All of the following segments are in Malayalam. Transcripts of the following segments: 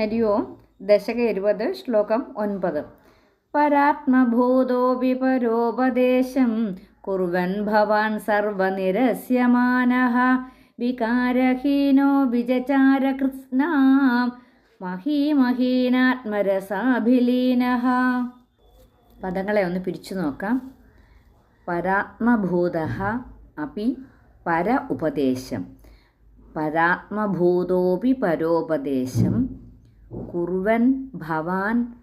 ഹരി ഓം. ദശക ഇരുപത് ശ്ലോകം ഒൻപത്. പരാത്മഭൂതോ വിപരോപദേശം. കുർവൻ ഭവാൻ സർവനിരസ്യമാനഃ വികാരഹീനോ വിചചാര കൃത്സ്നാം മഹീമഹീനാത്മരസാഭിലീനഃ പദങ്ങളെ ഒന്ന് പിരിച്ചു നോക്കാം. പരാത്മഭൂത അപി പര ഉപദേശം. പരാത്മഭൂതോപി പരോപദേശം കുർവൻ ഭവാൻ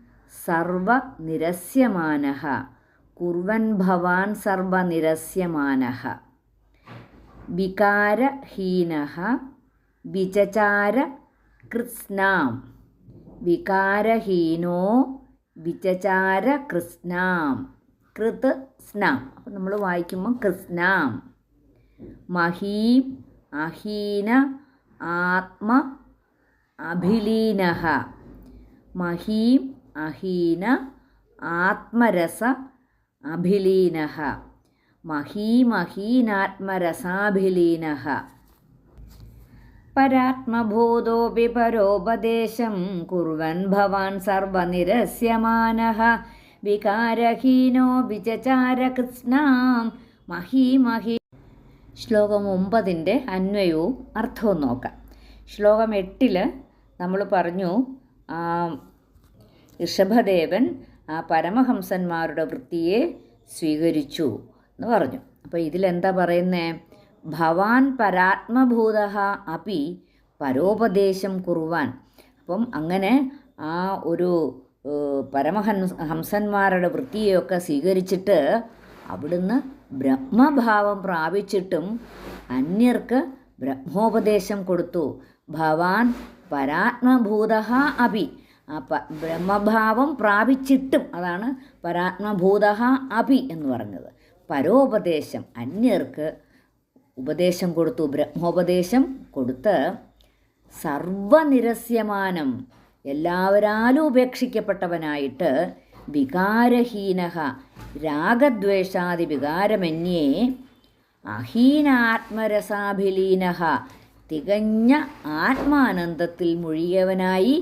സർവനിരസ്യമാനഃ. കുർവൻ ഭവാൻ സർവനിരസ്യമാനഃ. വികാരഹീനഃ. വിചചാര കൃത്സ്നാം. വികാരഹീനോ വിചചാര കൃത്സ്നാം. കൃത് സ്നാം. അപ്പം നമ്മൾ വായിക്കുമ്പോൾ കൃത്സ്നാം. മഹീം അഹീന ആത്മ അഭിലീനഃ മഹീം അഹീന ആത്മരസ അഭിലീനഃ മഹീമഹീനാത്മരസാഭിലീനഃ പരാത്മഭൂതോപി പരോപദേശം കുർവൻ ഭവാൻ സർവനിരസ്യമാനഃ വികാരഹീനോ വിചചാരകൃത്സ്നാം. മഹീമഹീ ശ്ലോകം ഒമ്പതിന്റെ അന്വയവും അർത്ഥവും നോക്കാം. ശ്ലോകം എട്ടിൽ നമ്മൾ പറഞ്ഞു ഋഷഭദേവൻ ആ പരമഹംസന്മാരുടെ വൃത്തിയെ സ്വീകരിച്ചു എന്ന് പറഞ്ഞു. അപ്പോൾ ഇതിലെന്താ പറയുന്നേ? ഭവാൻ പരാത്മഭൂത അപി പരോപദേശം കുറുവാൻ. അപ്പം അങ്ങനെ ആ ഒരു പരമഹംസ ഹംസന്മാരുടെ വൃത്തിയെയൊക്കെ സ്വീകരിച്ചിട്ട് അവിടുന്ന് ബ്രഹ്മഭാവം പ്രാപിച്ചിട്ടും അന്യർക്ക് ബ്രഹ്മോപദേശം കൊടുത്തു. ഭവാൻ പരാത്മഭൂത അഭി. ആ പ ബ്രഹ്മഭാവം പ്രാപിച്ചിട്ടും അതാണ് പരാത്മഭൂത അഭി എന്ന് പറഞ്ഞത്. പരോപദേശം അന്യർക്ക് ഉപദേശം കൊടുത്തു ബ്രഹ്മോപദേശം കൊടുത്ത് സർവനിരസ്യമാനം എല്ലാവരാലും ഉപേക്ഷിക്കപ്പെട്ടവനായിട്ട് വികാരഹീന രാഗദ്വേഷാദി വികാരമന്യേ അഹീനാത്മരസാഭിലീനഃ തികഞ്ഞ ആത്മാനന്ദത്തിൽ മുഴിയവനായി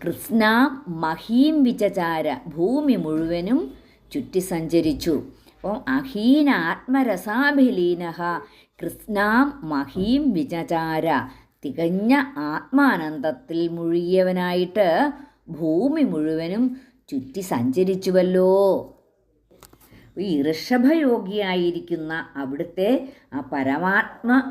കൃഷ്ണ മഹീം വിചചാര ഭൂമി മുഴുവനും ചുറ്റി സഞ്ചരിച്ചു. അപ്പം അഹീന ആത്മരസാഭിലീന കൃഷ്ണാം മഹീം വിചചാര തികഞ്ഞ ആത്മാനന്ദത്തിൽ മുഴുകിയവനായിട്ട് ഭൂമി മുഴുവനും ചുറ്റി സഞ്ചരിച്ചുവല്ലോ. ഈ ഋഷഭയോഗിയായിരിക്കുന്ന അവിടുത്തെ ആ പരമാത്മ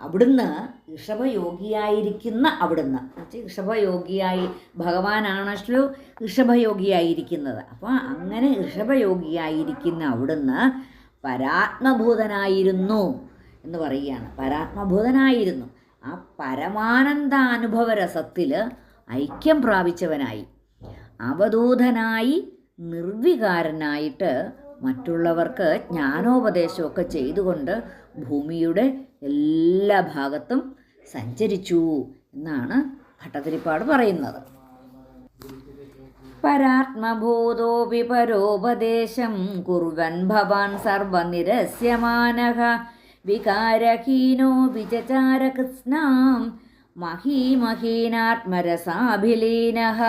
അവിടുന്ന് ഋഷഭയോഗിയായിരിക്കുന്ന അവിടുന്ന്. ഋഷഭയോഗിയായി ഭഗവാനാണല്ലോ ഋഷഭയോഗിയായിരിക്കുന്നത്. അപ്പോൾ അങ്ങനെ ഋഷഭയോഗിയായിരിക്കുന്ന അവിടുന്ന് പരാത്മഭൂതനായിരുന്നു എന്ന് പറയുകയാണ്. പരാത്മഭൂതനായിരുന്നു ആ പരമാനന്ദാനുഭവ രസത്തിൽ ഐക്യം പ്രാപിച്ചവനായി. അവധൂതനായി നിർവികാരനായിട്ട് മറ്റുള്ളവർക്ക് ജ്ഞാനോപദേശമൊക്കെ ചെയ്തുകൊണ്ട് ഭൂമിയുടെ എല്ലാ ഭാഗത്തും സഞ്ചരിച്ചു എന്നാണ് ഭട്ടതിരിപ്പാട് പറയുന്നത്. പരാത്മഭൂതോപി പരോപദേശം കുർവൻ ഭവാൻ സർവനിരസ്യമാനഃ വികാരഹീനോ വിചചാര കൃത്സ്നാം മഹീമഹീനാത്മരസാഭിലീനഃ